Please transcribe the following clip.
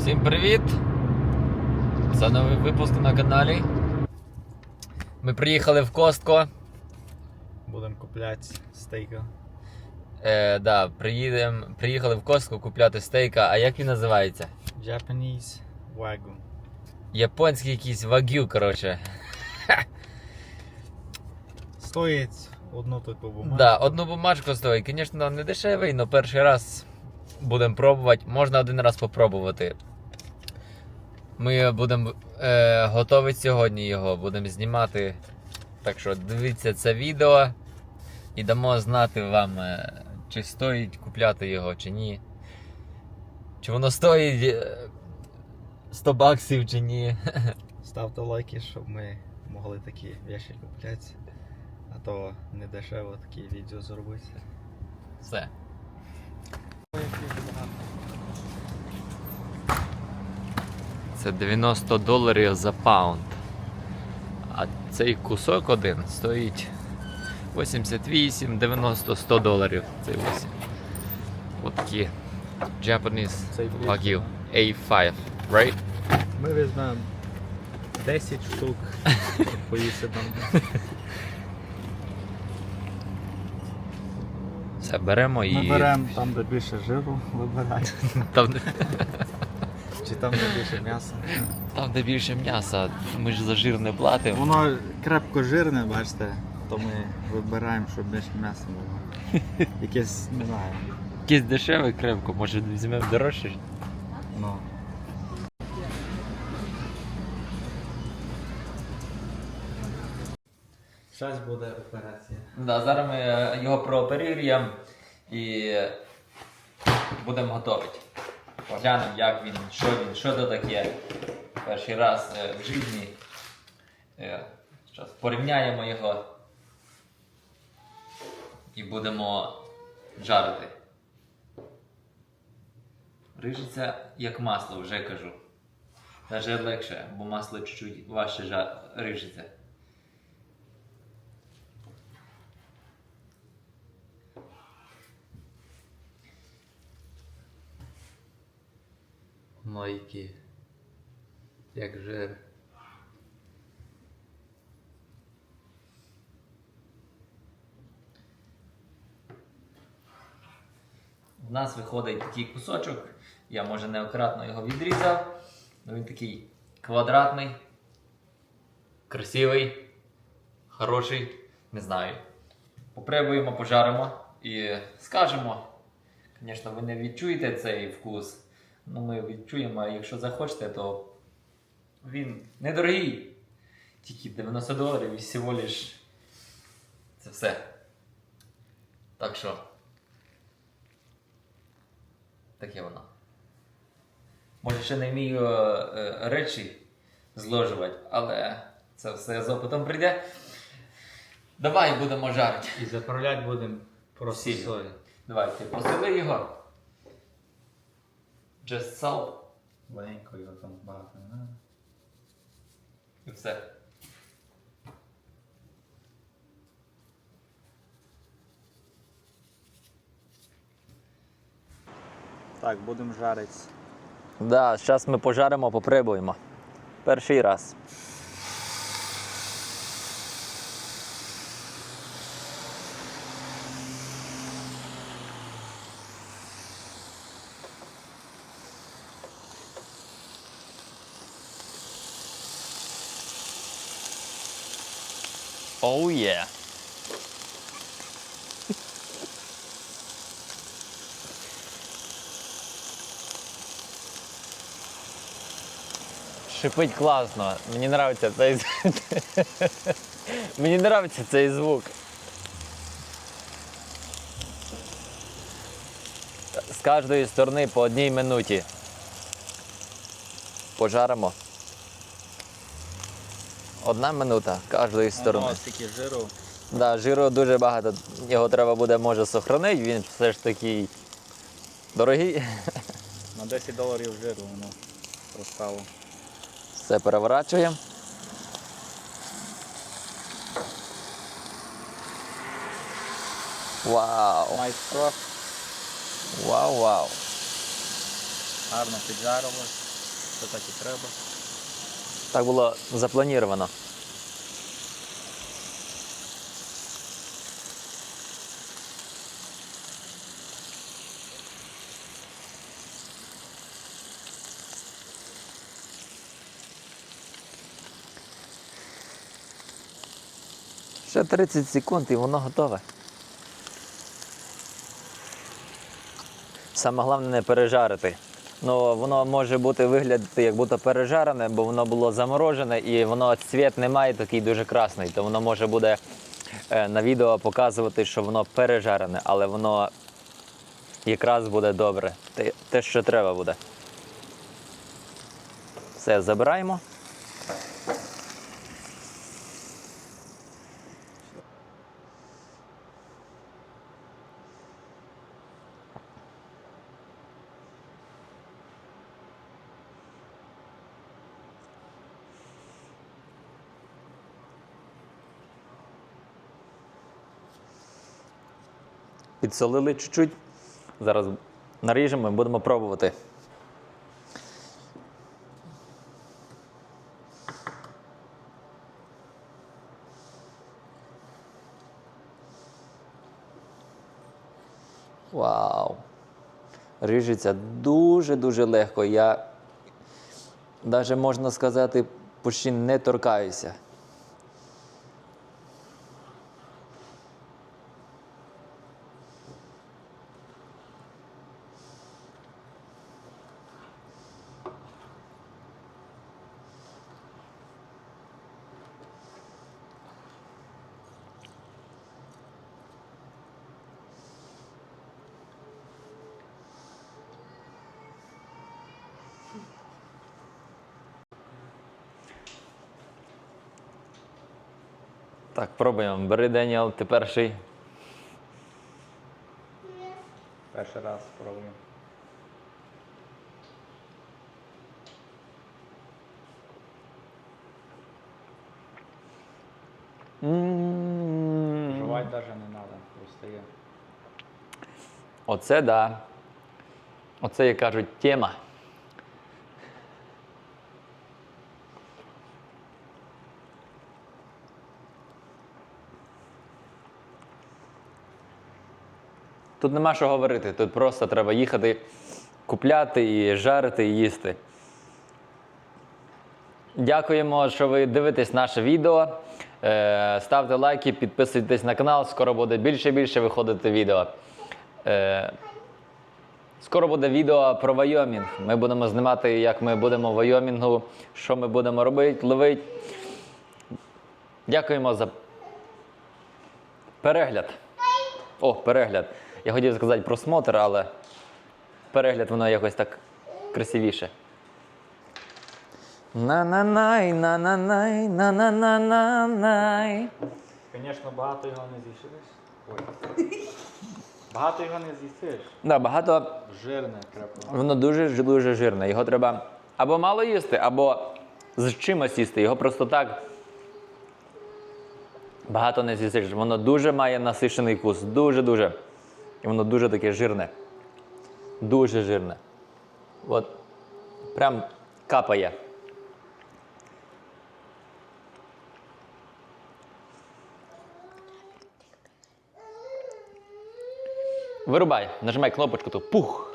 Всім привіт! Це новий випуск на каналі. Ми приїхали в Костко. Будемо купляти стейка. Е, да, приїдем, приїхали в Костко купляти стейка. А як він називається? Japanese Wagyu. Японський якийсь вагю, коротше. Стоїть одну таку бумажку. Да, одну бумажку стоїть. Звісно, не дешевий, але перший раз будемо пробувати. Можна один раз попробувати. Ми будемо е, готові сьогодні його, будемо знімати. Так що дивіться це відео і дамо знати вам, е, чи стоїть купляти його, чи ні. Чи воно стоїть е, 100 баксів, чи ні. Ставте лайки, щоб ми могли такі речі купляти. А то не дешево такі відео зробити. Все. Це 90 доларів за паунд. А цей кусок один стоїть 88, 90, 100 доларів. Цей ось. От такі Japanese Wagyu A5, right? Ми візьмемо 10 штук, поїсти там. Все, беремо і. Ми беремо там, де більше жиру, вибирай. Там, Чи там, де більше м'яса. там, де більше м'яса, ми ж за жир не платимо. Воно крепко жирне, бачите, то ми вибираємо, щоб більше м'яса було. Якесь, не знаю. Якесь дешеве крепко, може візьмемо дорожче. Ну. Щось буде операція. Да, зараз ми його прооперуємо і будемо готувати. Поглянемо, як він, що він, що це таке. Перший раз е, в житті. Е, Зараз порівняємо його і будемо жарити. Рижиться як масло, вже кажу. Навіть легше, бо масло чуть-чуть важче рижиться. Мойки. Як жир. У нас виходить такий кусочок. Я може неаккуратно його відрізав. але Він такий квадратний, красивий, хороший, не знаю. Попробуємо, пожаримо і скажемо. Звісно, ви не відчуєте цей вкус. Ну, ми відчуємо, а якщо захочете, то він недорогий. Тільки 90 доларів і всього лиш це все. Так що. Таке воно. Може, ще не вмію е, е, речі зложувати, але це все з опитом прийде. Давай будемо жарити. І заправляти будемо просто солі. Давай, ти посили його. Just salt Маленько його там багато не треба. і все. Так, будемо жарити. Да, зараз ми пожаримо, попробуємо. Перший раз. Oh yeah. Шипить класно. Мені подобається цей звук. Мені подобається цей звук. З кожної сторони по одній минуті. Пожаримо. Одна минута кожної сторони. Воно стільки жиру. Да, жиру дуже багато. Його треба буде може сохранити, він все ж такий дорогий. На 10 доларів жиру воно розстало. Все переворачуємо. Вау! Майстро Вау, вау! гарно піджарилось. Це так і треба. Так було заплановано. Ще 30 секунд і воно готове. Саме головне не пережарити. Ну, воно може бути виглядати як будто пережарене, бо воно було заморожене і воно цвіт не має такий дуже красний. То воно може буде е, на відео показувати, що воно пережарене, але воно якраз буде добре. Те, те що треба буде. Все, забираємо. Підсолили чуть-чуть. Зараз наріжемо і будемо пробувати. Вау! Ріжеться дуже-дуже легко. Я навіть можна сказати, почти не торкаюся. Так, пробуємо. Бери Деніел, ти перший. Перший раз спробуємо. М. Жувати навіть не треба, просто є. Оце да. Оце, як кажуть, тема. Тут нема що говорити, тут просто треба їхати, купляти і жарити і їсти. Дякуємо, що ви дивитесь наше відео. Е, Ставте лайки, підписуйтесь на канал, скоро буде більше і більше виходити відео. Е, Скоро буде відео про Вайомінг. Ми будемо знімати, як ми будемо в Вайомінгу, що ми будемо робити, ловити. Дякуємо за перегляд. О, перегляд. Я хотів сказати просмотр, але перегляд воно якось так красивіше. На-на-най, на-на-най, на-на-на-на-най. Звісно, багато його не. Ой. Багато його не з'їсиш. Да, багато Жирне крепко. Воно дуже дуже жирне. Його треба або мало їсти, або з чимось їсти. Його просто так багато не з'їсиш. Воно дуже має насичений вкус. Дуже-дуже. І воно дуже таке жирне. Дуже жирне. От прям капає. Вирубай, нажимай кнопочку, то пух.